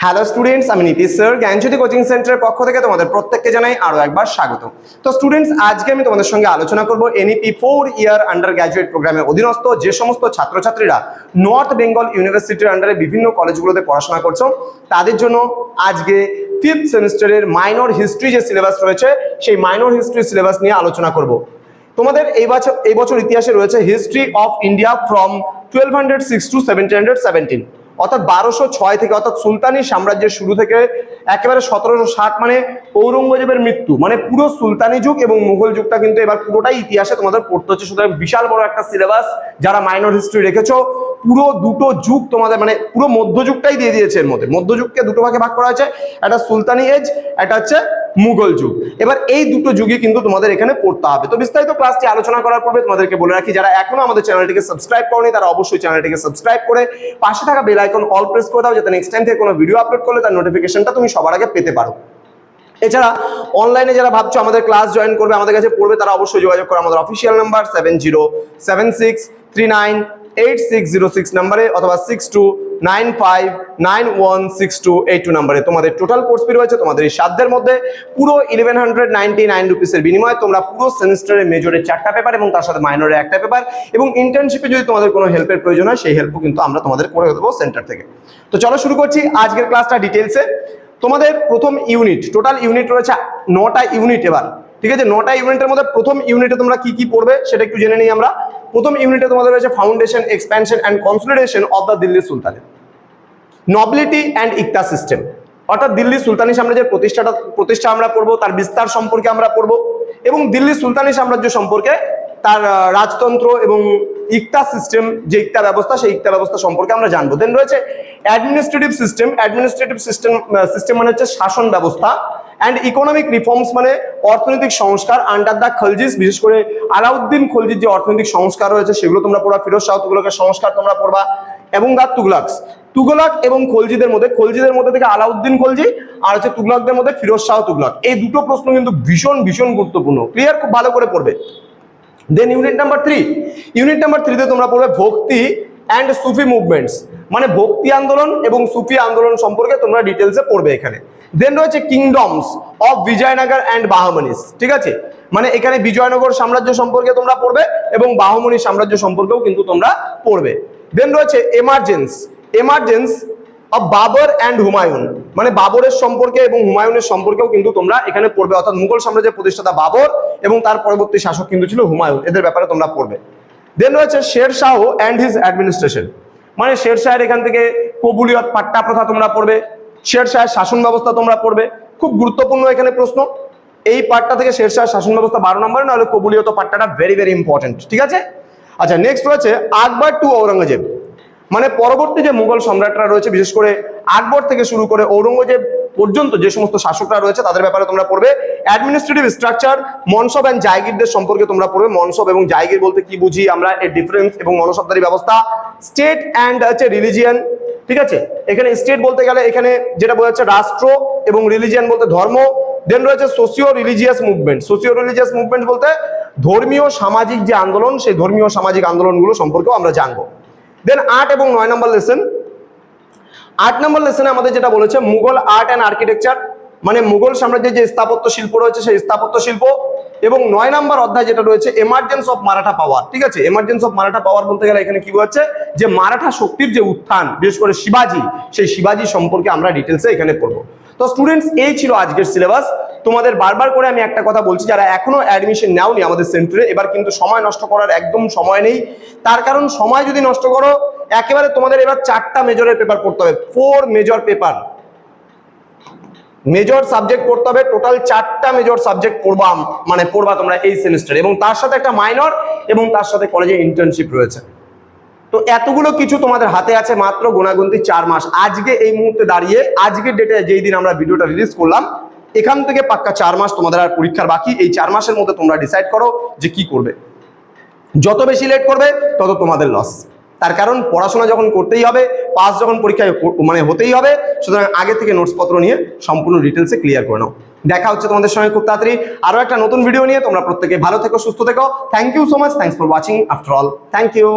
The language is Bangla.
হ্যালো স্টুডেন্টস আমি নীতিশ স্যার জ্ঞানজ্যোতি কোচিং সেন্টারের পক্ষ থেকে তোমাদের প্রত্যেককে জানাই আরও একবার স্বাগত। তো স্টুডেন্টস আজকে আমি তোমাদের সঙ্গে আলোচনা করব NEP four year undergraduate প্রোগ্রামের অধীনস্থ যে সমস্ত ছাত্রছাত্রীরা নর্থ বেঙ্গল ইউনিভার্সিটির আন্ডারে বিভিন্ন কলেজগুলোতে পড়াশোনা করছ, তাদের জন্য আজকে ফিফথ সেমিস্টারের মাইনর হিস্ট্রি যে সিলেবাস রয়েছে, সেই মাইনর হিস্ট্রি সিলেবাস নিয়ে আলোচনা করব। তোমাদের এই বছর এই বছর ইতিহাসে রয়েছে history of India from twelve hundred six to seventeen hundred seventeen অর্থাৎ বারোশো ছয় থেকে অর্থাৎ সুলতানি সাম্রাজ্যের শুরু থেকে একেবারে সতেরোশো ষাট মানে ঔরঙ্গজেবের মৃত্যু মানে পুরো সুলতানি যুগ এবং মুঘল যুগটা কিন্তু এবার পুরোটাই ইতিহাসে তোমাদের পড়তে হচ্ছে। সুতরাং বিশাল বড় একটা সিলেবাস যারা মাইনর হিস্ট্রি রেখেছো, পুরো দুটো যুগ তোমাদের মানে পুরো মধ্যযুগটাই দিয়ে দিয়েছে এর মধ্যে। মধ্যযুগকে দুটো ভাগে ভাগ করা হয়েছে, একটা সুলতানি এজ একটা হচ্ছে মুঘল যুগ। এবার এই দুটো যুগে কিন্তু তোমাদের এখানে পড়তে হবে। তো বিস্তারিত ক্লাসটি আলোচনা করার পূর্বে তোমাদেরকে বলে রাখি, যারা এখনও আমাদের চ্যানেলটিকে সাবস্ক্রাইব করনি, তারা অবশ্যই চ্যানেলটিকে সাবস্ক্রাইব করে পাশে থাকা বেল আইকন অল প্রেস করে দাও, যাতে নেক্সট টাইম থেকে কোনো ভিডিও আপলোড করলে তার নোটিফিকেশনটা তুমি সবার আগে পেতে পারো। এছাড়া অনলাইনে যারা ভাবছ আমাদের ক্লাস জয়েন করবে, আমাদের কাছে পড়বে, তারা অবশ্যই যোগাযোগ করো আমাদের official number seven zero seven six three nine eight six zero six নাম্বারে অথবা six two nine five nine one six two eight two নাম্বারে। তোমাদের টোটাল কোর্স ফি রয়েছে, তোমাদের এই সাধ্যের মধ্যে পুরো ইলেভেন হান্ড্রেড নাইনটি নাইন রুপিসের বিনিময়ে তোমরা পুরো সেমিস্টারে মেজরের চারটা পেপার এবং তার সাথে মাইনরের একটা পেপার এবং ইন্টার্নশিপে যদি তোমাদের কোনো হেল্পের প্রয়োজন হয়, সেই হেল্পও কিন্তু আমরা তোমাদের করে দেবো সেন্টার থেকে। তো চলো শুরু করছি আজকের ক্লাসটা ডিটেলসে তোমাদের প্রথম ইউনিট টোটাল ইউনিট রয়েছে নটা ইউনিট এবার। ঠিক আছে? নটা ইউনিটের মধ্যে প্রথম ইউনিটে তোমরা কি কি পড়বে, সেটা একটু জেনে নিই আমরা। প্রথম ইউনিটে তোমাদের রয়েছে foundation expansion and consolidation of the Delhi sultanate nobility and ইকতা system অর্থাৎ দিল্লি সুলতানি সাম্রাজ্যের প্রতিষ্ঠাটা, প্রতিষ্ঠা আমরা পড়ব তার বিস্তার সম্পর্কে আমরা পড়ব এবং দিল্লি সুলতানি সাম্রাজ্য সম্পর্কে তার রাজতন্ত্র এবং ইকতা সিস্টেম, যে ইকতা ব্যবস্থা, সেই ইকতা ব্যবস্থা সম্পর্কে আমরা জানব। দেন রয়েছে administrative system administrative system system মানে হচ্ছে শাসন ব্যবস্থা অ্যান্ড ইকোনমিক রিফর্মস মানে অর্থনৈতিক সংস্কার আন্ডার দ্য খলজিস বিশেষ করে আলাউদ্দিন খলজির যে অর্থনৈতিক সংস্কার রয়েছে, সেগুলো তোমরা পড়বা। ফিরোজ শাহ তুগলকের সংস্কার তোমরা পড়বা এবং দা তুগলাকস তুগলক এবং খলজিদের মধ্যে খলজিদের মধ্যে থেকে আলাউদ্দিন খলজি আর হচ্ছে তুগলাকদের মধ্যে ফিরোজ শাহ তুগলাক। এই দুটো প্রশ্ন কিন্তু ভীষণ ভীষণ গুরুত্বপূর্ণ। ক্লিয়ার খুব ভালো করে পড়বে। Then unit number three unit number থ্রিতে তোমরা পড়বে ভক্তি অ্যান্ড সুফি মুভমেন্টস মানে ভক্তি আন্দোলন এবং সুফি আন্দোলন সম্পর্কে তোমরা ডিটেলসে পড়বে এখানে। দেন রয়েছে kingdoms of Vijayanagar and Bahmanis ঠিক আছে? মানে এখানে বিজয়নগর সাম্রাজ্য সম্পর্কে তোমরা পড়বে এবং বাহমনি সাম্রাজ্য সম্পর্কেও কিন্তু তোমরা পড়বে। দেন রয়েছে emergence emergence of Babur and Humayun মানে বাবরের সম্পর্কে এবং হুমায়ুনের সম্পর্কেও কিন্তু তোমরা এখানে পড়বে। অর্থাৎ মুঘল সাম্রাজ্যের প্রতিষ্ঠাতা বাবর এবং তার পরবর্তী শাসক কিন্তু ছিল হুমায়ুন। এদের ব্যাপারে তোমরা পড়বে। দেন রয়েছে Sher Shah and his administration মানে শের শাহের এখান থেকে কবুলিয়ত পাট্টা প্রথা তোমরা পড়বে। শের শাহের শাসন ব্যবস্থা তোমরা পড়বে। খুব গুরুত্বপূর্ণ এখানে প্রশ্ন। এই পার্টটা থেকে শের শাহের শাসন ব্যবস্থা বারো নম্বরে, নাহলে কবুলিয়ত পাট্টাটা ভেরি ভেরি ইম্পর্টেন্ট ঠিক আছে? আচ্ছা নেক্সট রয়েছে আকবর টু ঔরঙ্গজেব। মানে পরবর্তী যে মুঘল সম্রাটরা রয়েছে, বিশেষ করে আকবর থেকে শুরু করে ঔরঙ্গজেব পর্যন্ত যে সমস্ত শাসকরা রয়েছে, তাদের ব্যাপারে তোমরা পড়বে। অ্যাডমিনিস্ট্রেটিভ স্ট্রাকচার মনসব অ্যান্ড জায়গিরদের সম্পর্কে তোমরা পড়বে। মনসব এবং জায়গির বলতে কি বুঝি আমরা, এর ডিফারেন্স এবং মনসবদারি ব্যবস্থা। স্টেট অ্যান্ড হচ্ছে রিলিজিয়ান ঠিক আছে? এখানে স্টেট বলতে গেলে এখানে যেটা বোঝা যাচ্ছে রাষ্ট্র এবং রিলিজিয়ান বলতে ধর্ম। দেন রয়েছে socio religious movement socio religious movement বলতে ধর্মীয় সামাজিক যে আন্দোলন, সেই ধর্মীয় সামাজিক আন্দোলনগুলো সম্পর্কেও আমরা জানব। দেন আট এবং নয় নম্বর লেসন আট নম্বর লেসনে আমাদের যেটা বলেছে, মুঘল আর্ট অ্যান্ড আর্কিটেকচার মানে মুঘল সাম্রাজ্যের যে স্থাপত্য শিল্প রয়েছে, সেই স্থাপত্য শিল্প এবং নয় নম্বর অধ্যায় যেটা রয়েছে এমার্জেন্স অফ মারাঠা পাওয়ার ঠিক আছে? এমার্জেন্স অফ মারাঠা পাওয়ার বলতে গেলে এখানে কি বোঝাচ্ছে? যে মারাঠা শক্তির যে উত্থান, বিশেষ করে শিবাজি, সেই শিবাজি সম্পর্কে আমরা ডিটেলসে এখানে পড়ব। তো স্টুডেন্টস এই ছিল আজকের সিলেবাস তোমাদের বারবার করে আমি একটা কথা বলছি, যারা এখনও অ্যাডমিশন নেওনি আমাদের সেন্টারে এবার কিন্তু সময় নষ্ট করার একদম সময় নেই। তার কারণ, সময় যদি নষ্ট করো, একেবারে তোমাদের এবার চারটা মেজরের পেপার পড়তে হবে। Four major paper major subject পড়তে হবে টোটাল চারটা মেজর সাবজেক্ট পড়বা মানে পড়বা তোমরা এই সেমিস্টারে এবং তার সাথে একটা মাইনর এবং তার সাথে কলেজে ইন্টার্নশিপ রয়েছে। তো এতগুলো কিছু তোমাদের হাতে আছে, মাত্র গোনাগুন্তি চার মাস। আজকে এই মুহূর্তে দাঁড়িয়ে আজকের ডেটে যেই দিন আমরা ভিডিওটা রিলিজ করলাম, এখান থেকে পাক্কা চার মাস তোমাদের আর পরীক্ষার বাকি। এই চার মাসের মধ্যে তোমরা ডিসাইড করো যে কি করবে। যত বেশি লেট করবে, তত তোমাদের লস তার কারণ পড়াশোনা যখন করতেই হবে পাস যখন পরীক্ষায় মানে হতেই হবে, সুতরাং আগে থেকে নোটসপত্র নিয়ে সম্পূর্ণ ডিটেলসে ক্লিয়ার করে নাও। দেখা হচ্ছে তোমাদের সঙ্গে খুব তাড়াতাড়ি আরও একটা নতুন ভিডিও নিয়ে। তোমরা প্রত্যেকে ভালো থেকো, সুস্থ থেকো। Thank you so much thanks for watching after all thank you